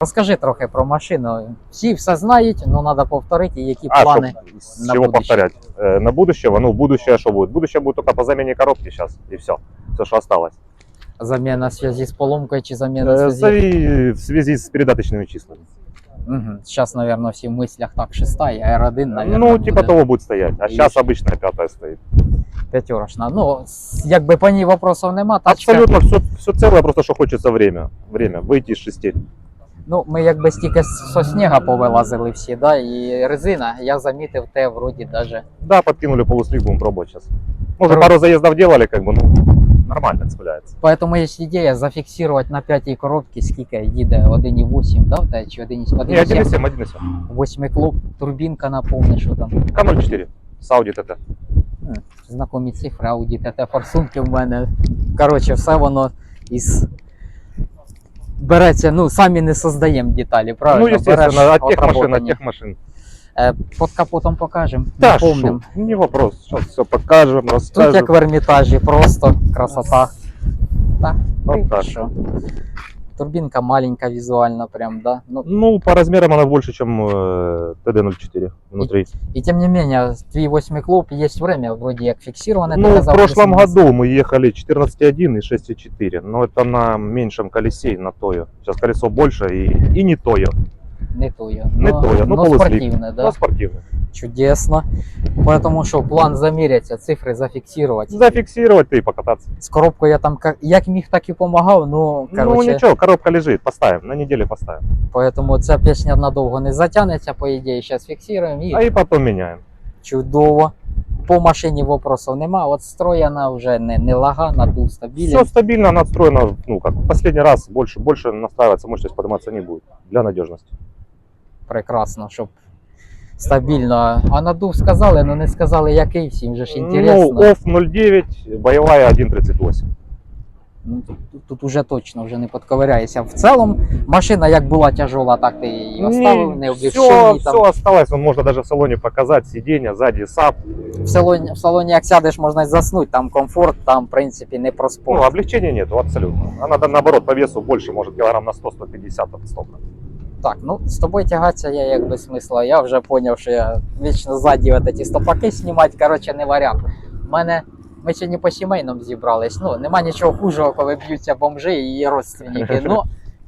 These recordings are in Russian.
Розкажи трохи про машину. Всі все знають, але треба повторити, які А, плани. чтоб с на чего будущее? повторять? Э, на будущего? Ну, будущее что будет? Будущее будет только по замене коробки сейчас, и все. Все, что осталось. Заміна в зв'язку з поломкою чи заміна в Э, зв'язку. в связи с передаточными числами. Угу. Зараз, мабуть, всі в мислях так шеста, і R1, мабуть, ну, типа того будет стоять. А И сейчас ещё. обычная пятая стоит. п'ятерочна. Ну, с- якби по ній вопросів нема, тачка. Абсолютно все, все целое, просто что хочется время. Время. Выйти из шести. Ну, ми якби стільки со снега повилазили всі, да, і резина, я замітив те, вроді даже. Да, подкинули полуслив, будем пробовать сейчас. Может, Пробуй. пару заездов делали, как бы, ну, нормально цепляется. Поэтому є ідея зафіксувати на п'ятій коробці, скільки їде 1,8, да, та, чи 1,7, Не, 1,7, 1,7. 8 клуб, турбінка наповне, що там. К04. С Audi TT. М, Знакомі цифри, Audi TT, форсунки в мене. Коротше, все воно із. Береться, ну, самі не создаємо деталі, правильно? Ну, естественно, от тех машин, от тех машин. Под капотом покажемо, Да, наповним. шо, не вопрос. Сейчас все покажем, Тут расскажем. як в Ермітажі, просто красота. Так, Вот так. що? Турбінка маленька візуально, прям, да? Ну, Ну, по размерам она больше, чем э, TD04 внутри. и тем не менее, твій 8 клуб, есть время, вроде як фиксировано. ну, в прошлом году мы ехали 14,1 и 6,4, но это на меньшем колесе, на Тою. Сейчас колесо больше и, и не Тою, Не тую. не но, Тою, ну, но полуслив. спортивне, да? но спортивный. Чудесно. Поэтому що, план заміряться, цифри зафіксувати. Зафиксировать ты и покататься. З коробкою я там как, як міг, так і помагав, ну, Ну, короче, ничего, коробка лежит, поставим, на неделе поставим. поэтому ця пісня надовго не затягнеться, по ідеї, зараз фіксуємо і А и потом меняем. чудово. По машині вопросів нема, от строєна вже не, не лага, надув стабільний. Все стабильно настроено, ну, как в последний раз, больше, больше настраиваться, мощность подниматься не будет, для надежности. прекрасно, щоб стабільно. А надув сказали, але не сказали, який всім же ж Ну, інтересно. OFF 09, боевая 1.38. Ну, тут, тут уже точно вже не подковиряєшся. В цілому машина як була тяжола, так ти її оставив, не все, облегчений. все Там. осталось, он можно даже в салоне показать, сиденье, сзади САП. В, салоні, в салоні як сядеш, можна й заснути, там комфорт, там в принципі не про Ну, спорт. облегчения нету, абсолютно. Она да, наоборот по весу больше, может килограмм на 100-150 от стока. Так, ну з тобою тягатися я як без смисла. Я вже зрозумів, що я вічно ззаді от ці стопаки знімати, коротше, не варіант. У мене ми сьогодні по сімейному зібрались. Ну, нема нічого хужого, коли б'ються бомжи і родственники. Ну,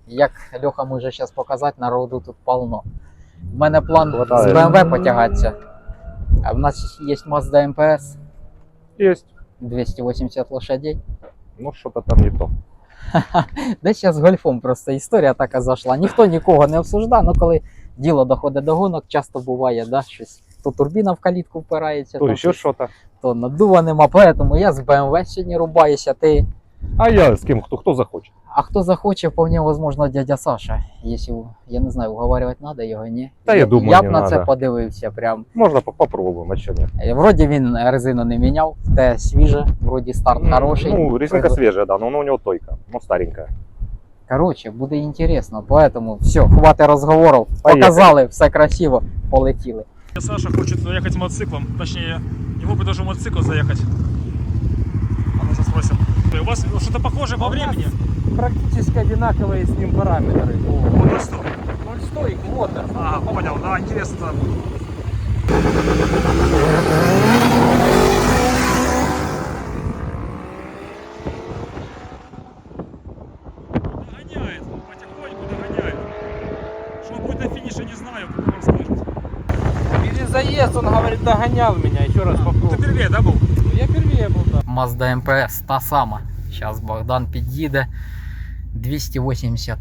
як Льоха може зараз показати, народу тут полно. У мене план з Хватає. BMW потягатися. А в нас є Mazda MPS Есть. 280 лошадей. Ну, что-то там не то. Десь з гольфом просто історія така зайшла. Ніхто нікого не обсуждав, але коли діло доходить до гонок, часто буває, да, щось. То турбіна в калітку впирається, То то ще щось, что-то. надува нема, поэтому я з BMW сьогодні рубаюся. Ти... А я с кем, кто, кто захочет. А хто захоче, вполне возможно, дядя Саша. Якщо, я не знаю, уговаривать надо його, ні? Та я думаю, я б не на це надо. подивився прям. Можно по- попробуем, а что нет. Е, Вроді він резину не міняв, те свіже, вроді старт хороший. Ну, резинка свежая, да, но она у него тойка, но старенькая. Короче, буде інтересно, поэтому все, хватить розговорів. Поїхали. Показали, все красиво, полетіли. Саша хочет заехать мотоциклом, точнее, его бы даже мотоцикл заехать. А мы сейчас спросим. У вас что-то похожее по времени? практически одинаковые с ним параметры. Вот на что? 0,100 и квота. А, понял, да, интересно. Догоняет, потихоньку догоняет. Что будет на финише, не знаю, как вам скажет. Перезаезд, он говорит, догонял меня. Еще раз Ты попробуй. первее, да, был? Mazda MPS, та сама. Зараз Богдан під'їде. 280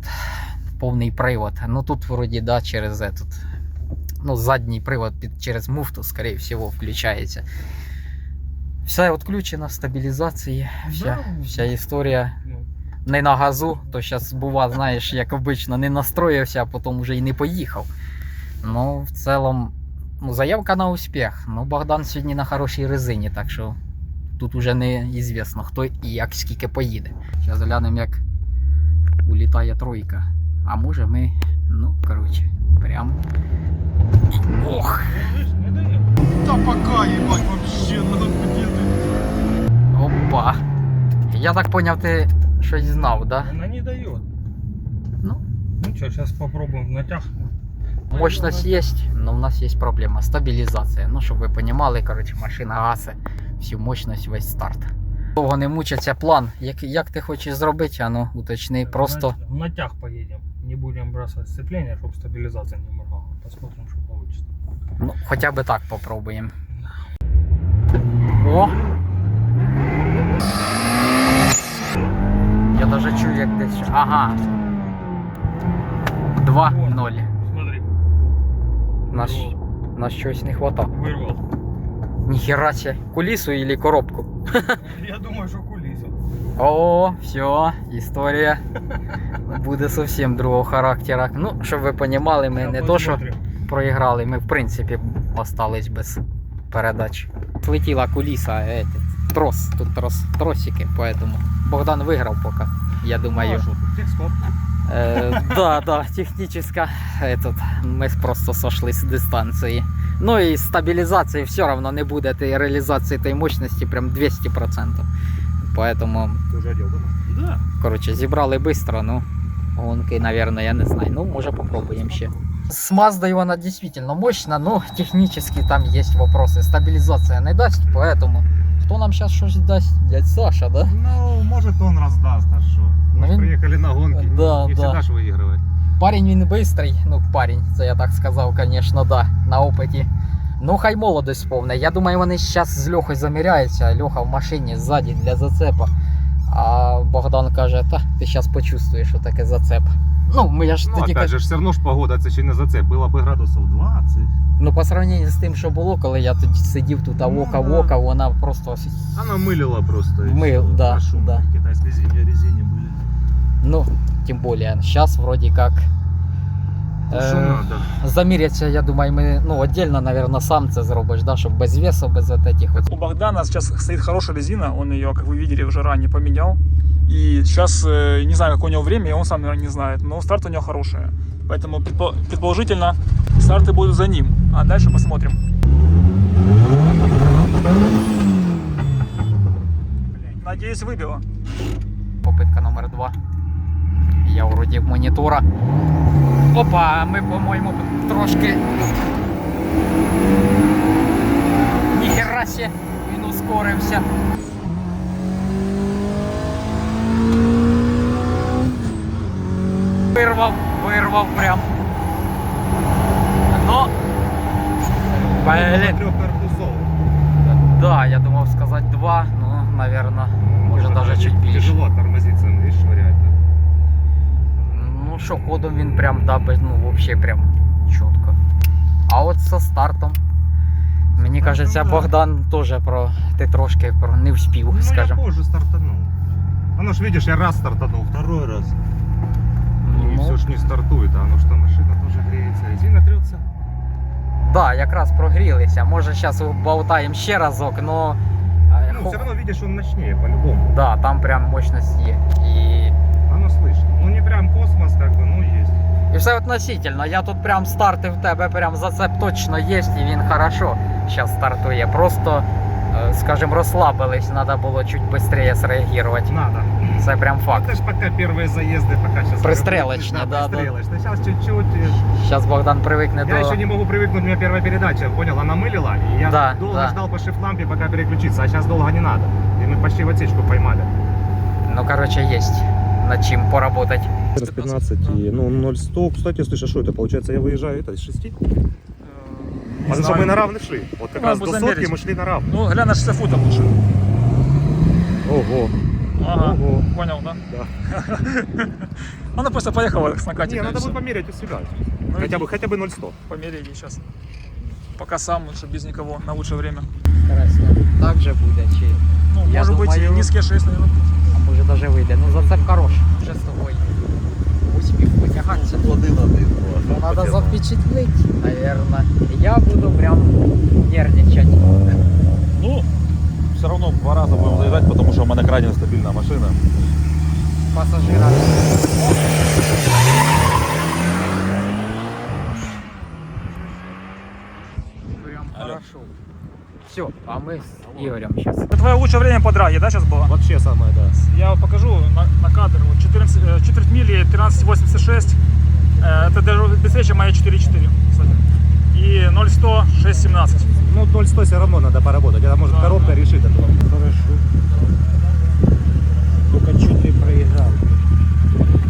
повний привод. Ну тут вроді да, через этот, ну, задній привод під, через муфту, скорее всего, включається. Все відключено, стабілізації, вся, вся історія. Не на газу, то зараз бува, знаєш, як обично, не настроївся, а потім вже і не поїхав. Ну, в цілому, ну, заявка на успіх. Ну, Богдан сьогодні на хорошій резині, так що тут уже не ізвісно, хто і як скільки поїде. Зараз глянемо, як улітає тройка. А може ми, ну, коротше, прям. Ох! Да пока, ебать, вообще, надо где-то. Опа! Я так поняв, ти щось знав, да? Она не дает. Ну, что, сейчас попробуем в натяг. Мощность есть, но у нас есть проблема. Стабілізація. Ну, щоб ви розуміли, коротше, машина гасе всю мощність весь старт. Довго не мучиться план. Як, як ти хочеш зробити, а ну уточни. Просто В натяг поедем. Не будем бросать сцепление, чтобы стабилизация не моргала. Посмотрим, что получится. ну, хоча б так попробуємо. О! Я даже чую, як десь. Ага. 2-0. Смотри. Нас, нас щось не хватало. Вырвал. Ніхера себе. Кулісу или коробку? Я думаю, что кулиса. О, все, історія буде зовсім другого характера. Ну, щоб ви розуміли, ми не то, що проіграли, ми в принципі остались без передач. Слетіла куліса, е, трос, тут трос, тросики, поэтому Богдан виграв поки. Я думаю. Е, да, да, технически этот, ми просто сошли з дистанції. Ну і стабілізації все равно не буде тієї реалізації тієї мощності прям 200%. Поэтому, Ты уже одел, да? Да. коротше, зібрали швидко, ну, гонки, наверное, я не знаю. Ну, може попробуємо ще. С Маздой вона дійсно мощна, но технически там есть вопросы. Стабілізація не дасть, поэтому хто нам зараз щось дасть? Дядь Саша, да? Ну, может он раздаст, а что? Мы Ну, ж приехали на гонки, да, не да. всегда ж выигрывать. Парень він бистрий, ну парень, це я так сказав, звісно, да, на опиті. Ну, хай молодость повна. Я думаю, вони зараз з Льохою заміряються. Льоха в машині ззаді для зацепа. А Богдан каже, та ти зараз почувствуєш, що таке зацеп. Ну, ми я ж Ну, тоді опять кажу, же, все равно ж погода, це ще не за це. Було б градусів 20. ну по сравненню з тим, що було, коли я тоді сидів тут, а Ну, вока да. вока, вона просто. Она мылила просто. и Мыл, всё, да, хорошо. да. Китайские зимние резине были. Ну, тим більше, зараз вроді як. Ну, е, что надо? Заміряться, я думаю, ми ну, отдельно, наверное, сам це зробиш, да, щоб без весу, без от этих от У Богдана сейчас стоит хорошая резина, он ее, как вы видели, уже ранее поменял. И сейчас, э, не знаю, какое у него время, и он сам, наверное, не знает, но старт у него хорошая. Поэтому предпо- предположительно старты будут за ним. А дальше посмотрим. Надеюсь, выбило. Попитка номер два. Я вроді в монітора. Опа, ми, по-моєму, трошки. Ніхера ще, він ускорився. Вирвав, вирвав прям. Ну. Блін. Трех корпусов. Да, я думав сказати два, ну, наверное, може даже чуть більше. Тяжело тормозиться, що, ходом він прям да, без, ну вообще прям чітко. А от со стартом. Мені стартом, кажеться, да. Богдан теж про ти трошки про не вспів, Ну, я скажем. позже стартанул. Оно ж, видишь, я раз стартанул, второй раз. И Ну, все ж не стартует, а оно что, машина тоже греется, резина трется. да, якраз прогрілися. Може зараз болтаємо ще разок, но е, Ну, хо- все равно видишь, он ночнее, по-любому. да, там прям мощність є. І, Оно слышно. Ну, не прям космос, как бы, ну, есть. і все относительно. Я тут прям старти в тебе, прям зацеп точно є, і він хорошо зараз стартує. Просто, е, скажем, розслабились, треба було чуть швидше зреагувати. Надо. Це прям факт. Это ж пока первые заезды, пока сейчас... Пристрелочные, да, да. Пристрелочные. Сейчас чуть-чуть... э, Зараз Богдан привикне Я до. еще не могу привыкнуть, у меня первая передача, понял, она мылила, и я Да, долго да. ждал по shift-лампе, пока переключиться, а сейчас долго не надо. И мы почти в отсечку поймали. Ну, короче, есть над чим поработать. 15 и, ну, 0,100. Кстати, слышь, а что это? Получается, я выезжаю это, из 6? Не Потому что мы на равных шли. Вот как Ну, раз до замерить. сотки мы шли на равных. Ну, глянь на 60 футов лучше. Ого. Ага, Ого. понял, да? Да. Она просто поехала с накатиком. Не, надо будет померить у себя. Ну, хотя бы, хотя бы 0,100. Померяй сейчас. Пока сам лучше, без никого, на лучшее время. Интересно, так же буде, чи. Ну, Я может быть, и думаю- низкие 6, наверное. Може даже вийде. Ну зацеп хорош. Вже з тобою. Успіх потягатися. Надо запечатлеть, наверное. Я буду прям нервничать. Ну, все равно два раза будем заезжать, потому что у меня крайне стабильная машина. Пасажира. Прям хорошо. Все, а мы с Игорем сейчас. Это твое лучшее время по драге, да, сейчас было? Вообще самое, да. Я покажу на, на кадр. Вот 14, э, четверть мили 13.86. Э, Это даже быстрее, чем моя 4.4, кстати. И 0-100 6.17. Ну, 0,100 все равно надо поработать. Это может Да, коробка да. решит это. Хорошо. Только что ты проиграл?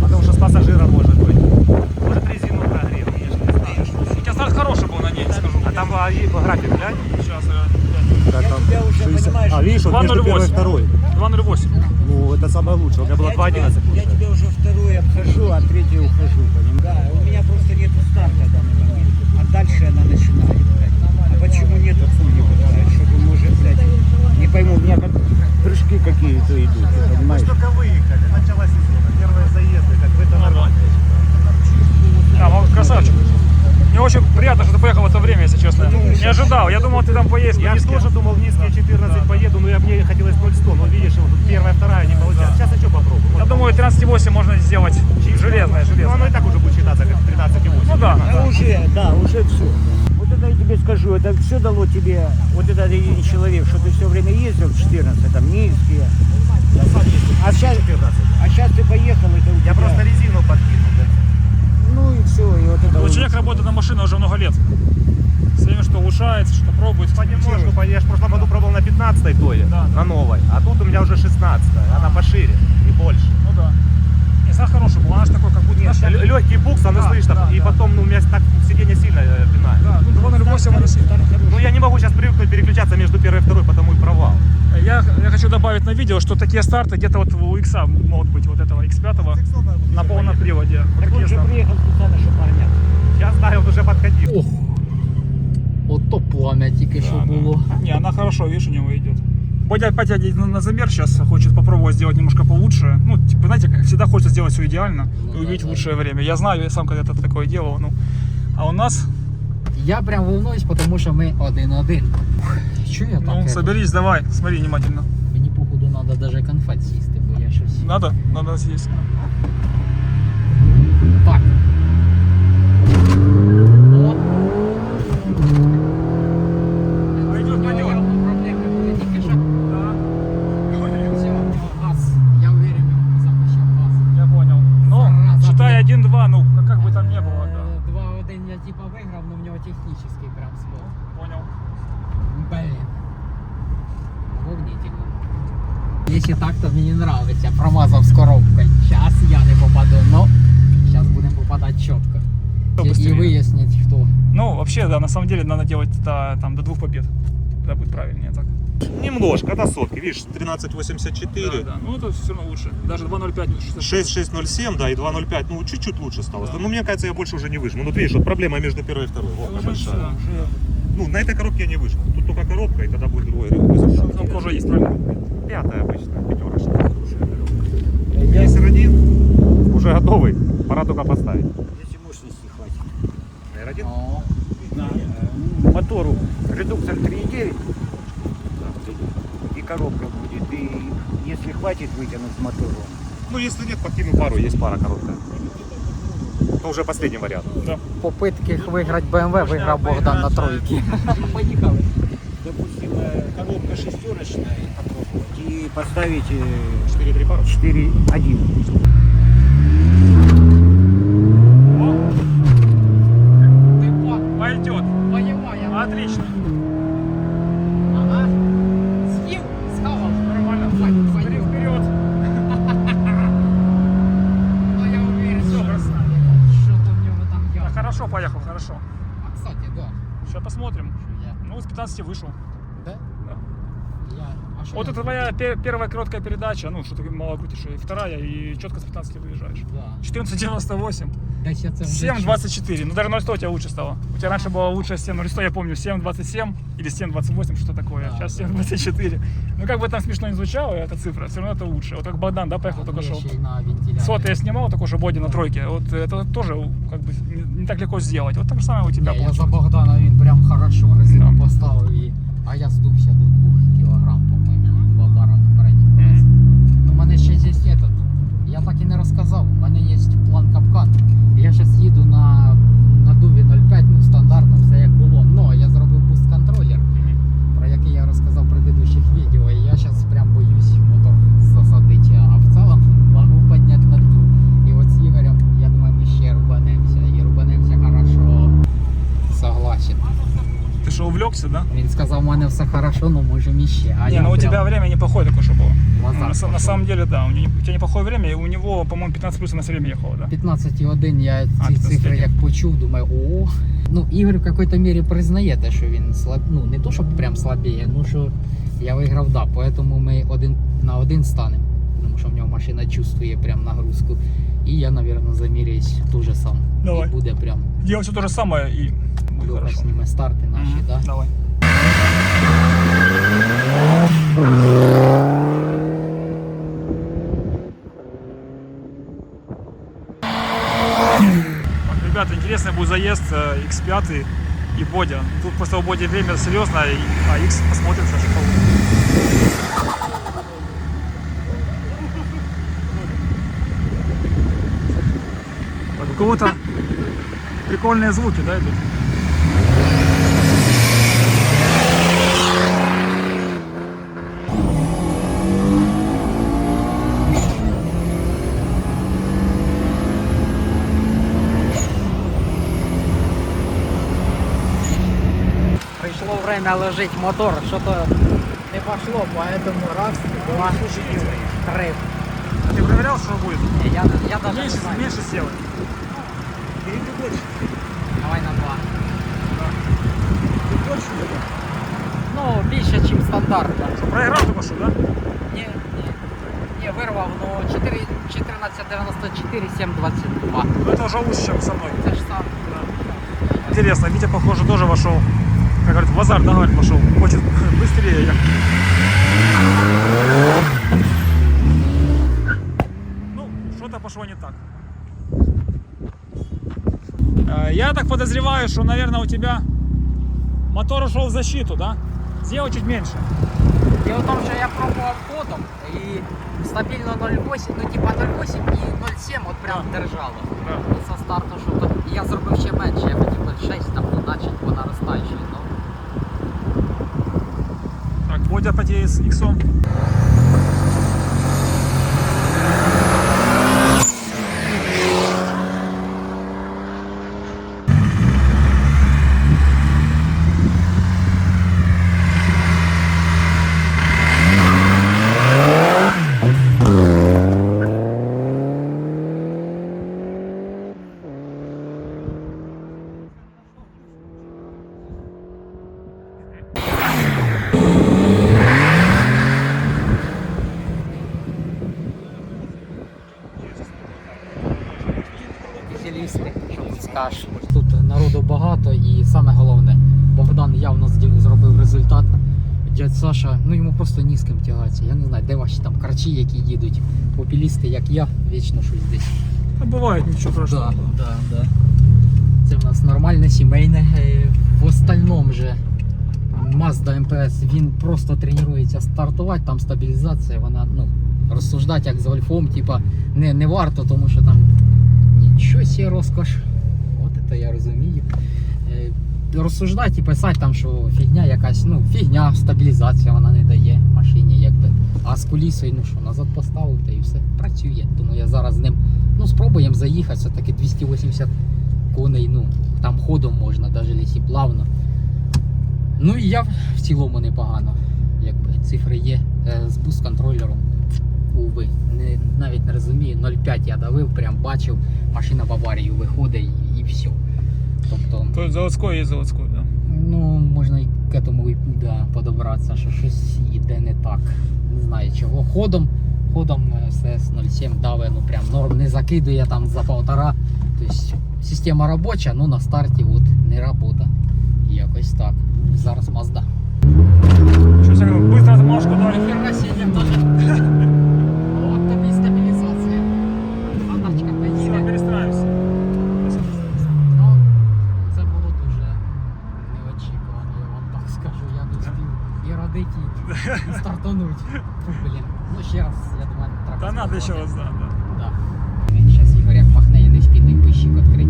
Потому что с пассажиром может быть. Может резину прогрел, я не. У тебя старт хороший был на ней, скажу. А там а, и график глянь. Сейчас, э, Как Я там? тебя уже, 60. понимаешь, А, видишь, вот между 2.08. первой и второй. 2.08. Ну, это самое лучшее. У меня было я 2.11 тебя, я тебе уже вторую обхожу, а третью ухожу, понимаешь? Да, у меня просто нету старта в данный момент. А дальше она начинает, блядь. А почему нету, хуй не пытает, чтобы может, блядь, не пойму, у меня как прыжки какие-то идут, ты понимаешь? только выехали, начало сезона, первые заезды, как бы это нормально. А, ну, красавчик. Мне очень приятно, что ты поехал в это время, если честно. Не ожидал. Я думал, ты там поедешь Я низкие. тоже думал, низкие 14 поеду, но я, мне хотелось 0,100. Но видишь, вот тут первая, вторая не получается. Сейчас еще попробую. Я думаю, 13.8 можно сделать железное, Ну, железное. оно и так уже будет считаться как 13,8. Ну да. Да уже, да, уже все. Вот это я тебе скажу, это все дало тебе, вот этот один человек, что ты все время ездил в 14, там, низкие. Я. А сейчас, 14. а сейчас ты поехал, это у Я тебя- просто резину подкинул. да. Ну и все, и вот это Вот вот. человек работает на машине уже много лет. Все время что улучшается, что пробует. Понемножку, я же в прошлом году пробовал на 15 тое, Да, да. на новой. А тут у меня уже 16 она пошире и больше. Ну да. Не, старт хороший был, она же такой, как будто... знаешь, лё- Легкий букс, оно Да, слышно. да, и да. потом, ну, у меня так сиденье сильно э, пинает. Да, ну 2.08 она сильно. Ну, я не могу сейчас привыкнуть переключаться между первой и второй, потому и провал. Я, я хочу добавить на видео, что такие старты где-то вот у X могут быть, вот этого X5 на полном приводе. Вот Так такие он же приехал специально, чтобы погонять. Я знаю, он уже подходил. Ох, пламя тільки що Да, да. було. Не, она хорошо, видишь, у него идет. Бодя опять едет на, на замер сейчас, хочет попробовать сделать немножко получше. Ну, типа, знаете, как всегда хочется сделать все идеально Ну и да, увидеть да. лучшее время. Я знаю, я сам когда-то такое делал. Ну, а у нас, Я прям волнуюсь, тому що ми один-один. Що я ну, таке? соберись, давай, смотри внимательно. Мені походу треба даже конфет сісти, бо я щось. Надо? Надо съесть. Так. типа виграв, но в нього технічний прям спор. Понял. Блин. Волнительно. Если так, то мне нравится. Промазав с коробкой. Сейчас я не попаду, но сейчас будем попадать четко. И, и выяснить, кто. Ну, вообще, да, на самом деле надо делать да, там до двух побед. Это будет правильнее так. Немножко, до сотки. Видишь, 13.84. Да, да. Ну, это все равно лучше. Даже 2.05. ну, что- 6607, да, и 205, ну чуть-чуть лучше стало. Да. Ну, мне кажется, я больше уже не выжму. Ну, вот видишь, вот проблема между первой и второй. Вот большая. всё, уже- Ну, на этой коробке я не выжму. Тут только коробка, и тогда будет другой результат. Кнопка уже есть, правильно? Пятая обычно, пятерочка. Гейсер один, уже готовый. Пора только поставить. Если мощности хватит. R1? О, На э, мотору редуктор 3.9 и коробка будет. И если хватит вытянуть с мотора, Ну, если нет, подкину пару, есть пара короткая. Ну, уже последний вариант. Да. попытки виграти BMW виграв Богдан на тройки. Поїхали. допустим, э, коробка шестерочная попробовать и поставить э, 4-3 пару. 4.1. 12 вышел. Да? Да. А вот это твоя пер первая короткая передача, ну, что ты мало крутишь, и вторая, и четко с 15 выезжаешь. Да. 14.98. Десь я це вже 7.24. Ну, даже 0.100 у тебя лучше стало. У тебя раньше была лучшая 7.0100, я помню, 7.27 или 7.28, что такое. Да, Сейчас да. 7.24. Ну, как бы там смешно не звучало, эта цифра, все равно это лучше. Вот как Богдан, да, поехал только что. Ще й на вентиляторі. Сотый я снимал, такой же боди на тройке. Вот это тоже как бы не, не так легко сделать. Вот так же самое у тебя Ні, я за получилось. Богдана він прям хорошо резину Да. поставив, і... а я здувся до 2 кілограм, по-моєму, два бара на передніх колесах. Ну, у мене ще є этот. Я так і не розказав. У мене є план капкан. увлекся, да? Він сказав, у мене все хорошо, ну можемо іще. А не, я ну у прям тебя время неплохое такое, что было. в азарт На, са- на пішов. самом деле, да, у, него, у тебя неплохое время, и у него, по-моему, 15 плюс на все время ехало, да? 15,1 я А, ці 15,1. цифри як почув, думаю, о. Ну, Ігор в якій-то мірі признає те, що він слаб... ну не то, щоб прям слабіє, ну що я виграв, да, поэтому ми один на один станемо. Тому що в нього машина чувствує прям нагрузку. І я, мабуть, заміряюсь теж сам. Давай. І буде прям Делай все то же самое, и будет Льоха хорошо. зніме старти наші, Мгм, да? Давай. Так, ребята, интересный будет заезд э, X5 и Бодя. Тут просто у Боди время серьезное, а X посмотрим, что получится. Так, у кого-то прикольные звуки, да, идут? Пришло время ложить мотор, что-то не пошло, поэтому раз, два, три. А ты проверял, что будет? Не, Я, я даже не Меньше, знаю. меньше сделай. Давай на два. Ты точно это? Ну, більше, ніж стандартно. Проиграл только что, да? Ні, ні. Ні, вирвав, ну 4, 1494, 722. Ну, это уже лучше, чем со мной. Це ж сам. Интересно, Витя, похоже, тоже вошел. Как говорит, в азарт, да, говорит, вошел. Хочет быстрее. ехать. Ну, что-то пошло не так. Э, Я так подозреваю, что, наверное, у тебя мотор ушел в защиту, да? Сделай чуть меньше. Дело в тому, що я пробував ходом і стабільно 0,8, ну типа 0,8 і 0,7 от прям держало. Ну, Со старту, що то я зробив ще менше, я хотів 0,6 там начать по наростаючій. Так, Бодя потеет с иксом. Саша, ну йому просто ні з ким тягатися. Я не знаю, де ваші там карчі, які їдуть, попілісти, як я, вічно щось десь. А бывает ничего страшного. Да, да, да. Це в нас нормальне сімейне. Е, В остальном же Mazda МПС він просто тренується стартувати, там стабілізація, вона ну, розсуждати як з Ольфом, типа не, не варто, тому що там нічого сі розкош. От це я розумію. Розсуждати і писати там, що фігня якась, ну, фігня, стабілізація вона не дає машині, якби. А з кулісою, ну що, назад поставив та і все працює. Тому я зараз з ним ну, спробуємо заїхати, все-таки 280 коней, ну, там ходом можна, навіть якщо плавно. Ну і я в цілому непогано. Якби цифри є Е, з буст контролером. Уви, не, навіть не розумію, 0,5 я давив, прям бачив, машина в аварію виходить і все. Тобто, То есть заводской есть заводской, да. ну, можна і к этому і, да, подобратися, що щось йде не так. Не знаю чого. Ходом, ходом е, СС 07 даве, ну прям норм не закидує там за полтора. Тобто система робоча, ну на старті от не робота. Якось так. Зараз Mazda. Что себе быстро отмашку дали. Ніхера себе даже. стартануть. Фу, блін. Ну ще раз, я думаю, треба. Да надо еще спробувати. раз, да, да. Да. Зараз Ігор як махне і не спідний пищик відкрить.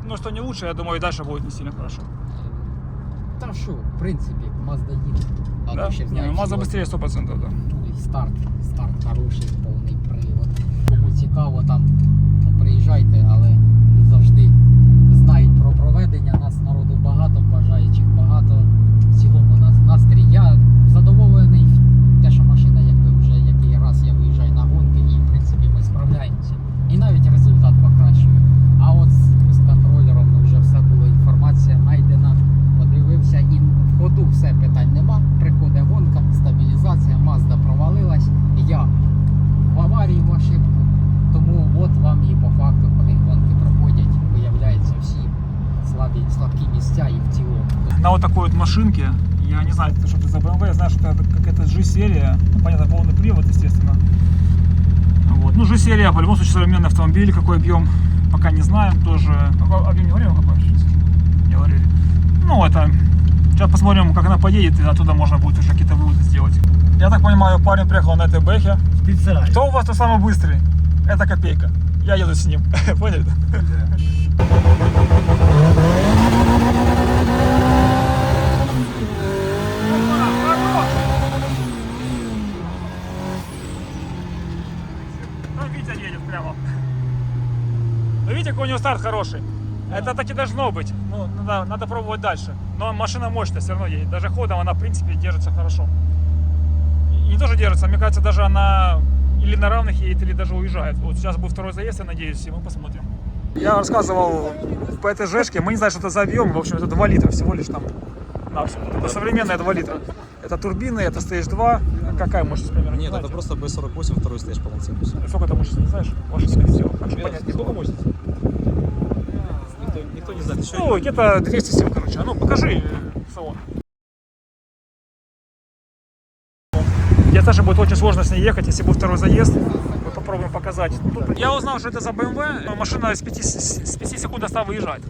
Ну, но, но что не лучше, я думаю, и дальше будет не сильно хорошо. Та що, в принципі, Mazda їде. А Да? то ще Не, знаєш, ну, Mazda от- быстрее 100%, да. Ну, і старт, старт хороший, повний привод. Кому цікаво, там ну, приїжджайте, але автомобиль, какой объем, пока не знаем, тоже. Какой объем не говорил, какой сейчас? Не говорили. Ну, это, сейчас посмотрим, как она поедет, и оттуда можно будет уже какие-то выводы сделать. Я так понимаю, парень приехал на этой бэхе. Специально. Кто у вас тут самый быстрый? Это Копейка. Я еду с ним. Поняли? Ну, Витя едет прямо. Ну, видите, какой у него старт хороший. Это так и должно быть. Ну, надо, надо пробовать дальше. Но машина мощная все равно едет. Даже ходом она, в принципе, держится хорошо. И не тоже держится, мне кажется, даже она или на равных едет, или даже уезжает. Вот сейчас будет второй заезд, я надеюсь, и мы посмотрим. Я рассказывал по этой жешке, мы не знаем, что это за объем. В общем, это 2 литра всего лишь там. На всё. Это современная 2 литра. Это турбины, это Stage 2. Какая мощность примерно? не Нет, это просто B48 второй стейдж полноценный. Сколько это мощности, не знаешь? Ваша. Хочу понять. Сколько мощности? Никто, не знает. Еще Ну, где-то 200 сил, короче. А ну, покажи э, салон. Я тоже будет очень сложно с ней ехать, если будет второй заезд. Мы попробуем показать. Тут Я узнал, что это за BMW. но Машина с 5, с 5 секунд стала выезжать.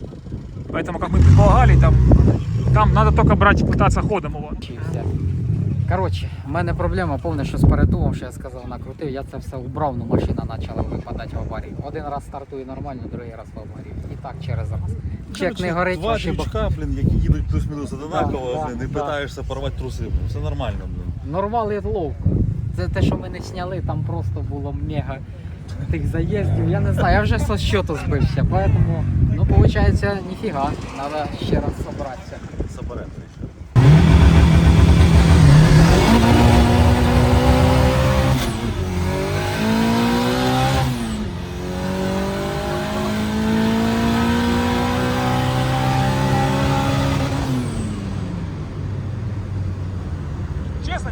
Поэтому, как мы предполагали, там, там надо только брать, пытаться ходом его. Коротше, в мене проблема повна, що з передумом, що я сказав, накрутив, я це все убрав, ну машина почала випадати в аварію. Один раз стартує нормально, другий раз в аварію. І так через раз. Чек не горить, Два ошибок. блін, які їдуть плюс-мінус одинаково, Да, блін, да, і да. питаєшся порвати труси. блін. Все нормально, блін. Нормали ловко. Це те, що ми не зняли, там просто було мега тих заїздів. Я не знаю, я вже со счету збився, поэтому, ну, виходить, ніфіга, треба ще раз собратися.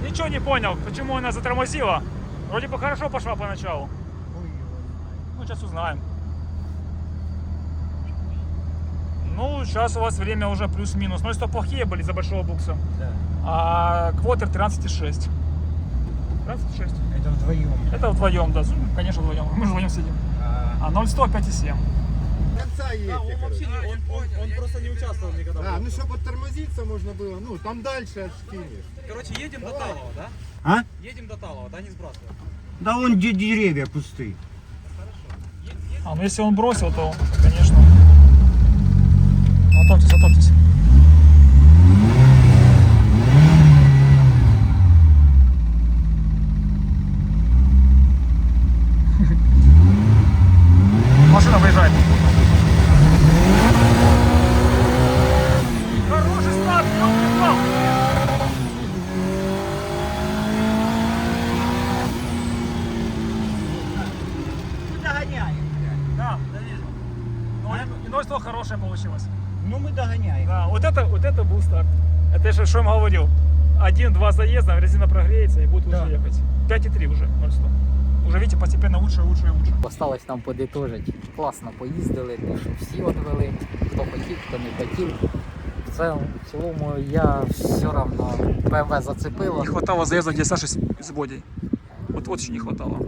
Ничего не понял, почему она затормозила. Вроде бы хорошо пошла поначалу. Ну, сейчас узнаем. Ну, сейчас у вас время уже плюс-минус. Но если плохие были за большого букса. А квотер 13,6. 13,6. Это вдвоем. Это вдвоем, да. Ну, Конечно, вдвоем. Мы же вдвоем сидим. А 0,100 5,7. Конца едьте, короче. он, просто не участвовал никогда. А, ну чтобы оттормозиться можно было, ну там дальше аж кинешь. Короче, едем до Талова, да? А? Едем до Талова, да, не сбрасываем. Да вон де- деревья пустые. А, ну если он бросил, то, конечно. Готовьтесь, готовьтесь. Машина выезжает. Хороший старт, ёлки-палки. Мы догоняем. Да, да вижу. Ну, и- и нольство хорошее получилось. Ну мы догоняем. Да, вот это, вот это был старт. Это же, что я вам говорил. Один-два заезда, резина прогреется и будет лучше Да. ехать 5,3 уже, 0,100. Уже, видите, постепенно лучше, лучше и лучше. Осталось нам подитожити. Класно поїздили, то що всі відвели, хто хотів, хто не хотів. В цілому, в цілому я все одно БМВ зацепило. Не хватало заезда где Саши с, с Бодей. Вот очень не хватало.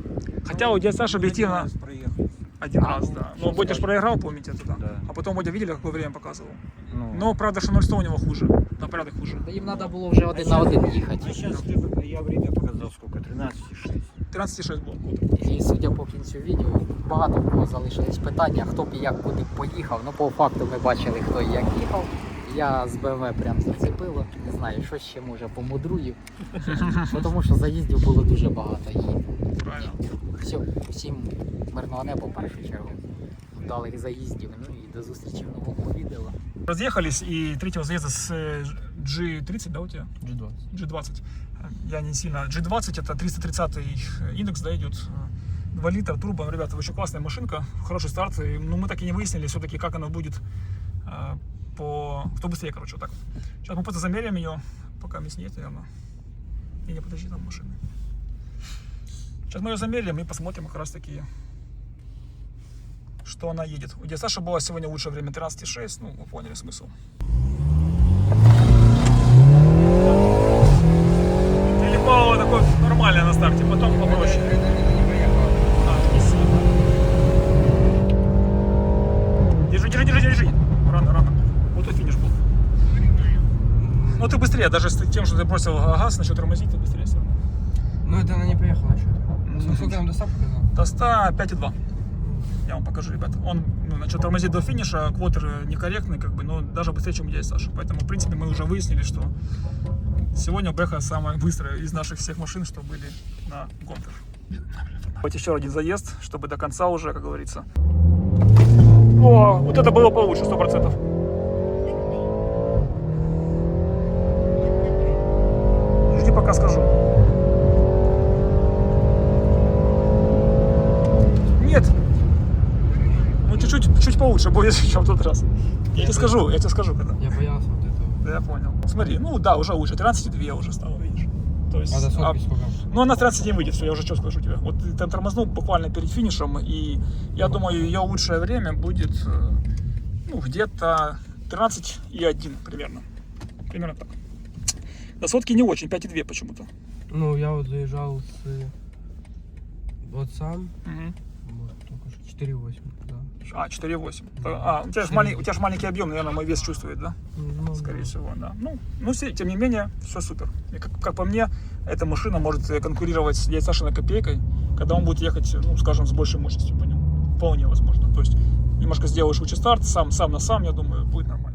Хотя у дядя Саши объективно проехал. один А, раз, ну, да. что Но Бодя ж сказать. проиграл, помните, тогда. Да. А потом Бодя видели, какое время показывал. Ну, Но правда, что 0,100 у него хуже. На порядок хуже. та їм треба було вже один на один їхати. А сейчас ты, я время показал сколько? 13,6. 13,6 был. Квотер. І судя по кінцю відео, багато в кого залишились питання, хто б і як куди б поїхав. Ну, по факту ми бачили, хто і як їхав. Я з БМВ прям зацепило. Не знаю, що ще може помудрую. Бо Тому що заїздів було дуже багато. І Правильно. все, всім мирного неба в першу чергу. Вдалих заїздів. Ну і до зустрічі в новому відео. Разъехались, и третьего заезда с э, G30, да, у тебя? G20. G20. Я не сильно. G20 это 330 индекс, да, идет. 2 литра турбо. Ребята, очень классная машинка, хороший старт. И, Ну, мы так и не выяснили все-таки, как она будет э, по... Кто быстрее, короче, вот так. Сейчас мы просто замеряем ее, пока здесь нет, наверное. И не подожди, там машины. Сейчас мы ее замеряем и посмотрим как раз таки, что она едет. У дядя Саши было сегодня лучшее время 13,6, ну, вы поняли смысл. Телепало такой нормальный на старте, потом попроще. Держи, держи, держи, держи. Рано, рано. Вот и финиш был. Ну ты быстрее, даже с тем, что ты бросил газ, начал тормозить, ты быстрее все равно. Ну это она не поехала еще. Ну, Сколько нам до ста показал? До 100 5,2. Я вам покажу, ребята. Он ну, начал тормозить до финиша, квотер некорректный, как бы, но даже быстрее, чем я и Саша. Поэтому, в принципе, мы уже выяснили, что сегодня Бэха самая быстрая из наших всех машин, что были на гонках. Вот еще один заезд, чтобы до конца уже, как говорится. О, вот это было получше, сто процентов. Жди, пока скажу. Нет. Ну, чуть-чуть чуть получше будет, чем в тот раз. Я тебе скажу, я тебе скажу, когда. Я боялся. Да, я понял. Смотри, ну да, уже лучше. 13,2 уже стало, видишь. То есть, А до сотки а- сколько? ну, она 13 не выйдет, все, я уже четко скажу тебе. Вот ты там тормознул буквально перед финишем, и я думаю, ее лучшее время будет, э, ну, где-то 13 и 1 примерно. Примерно так. До сотки не очень, 5,2 почему-то. Ну, я вот заезжал с... э, Вот сам, Мгм. вот, только что 4,8, да. А, 4,8. А, у тебя же малень- у тебя же маленький объем, наверное, мой вес чувствует, да? Ну, Скорее всего, да. Ну, ну, тем не менее, все супер. И как, как по мне, эта машина может э, конкурировать с Сашиной копейкой, когда он будет ехать, ну, скажем, с большей мощностью по нему. Вполне возможно. То есть немножко сделаешь лучший старт, сам, сам на сам, я думаю, будет нормально.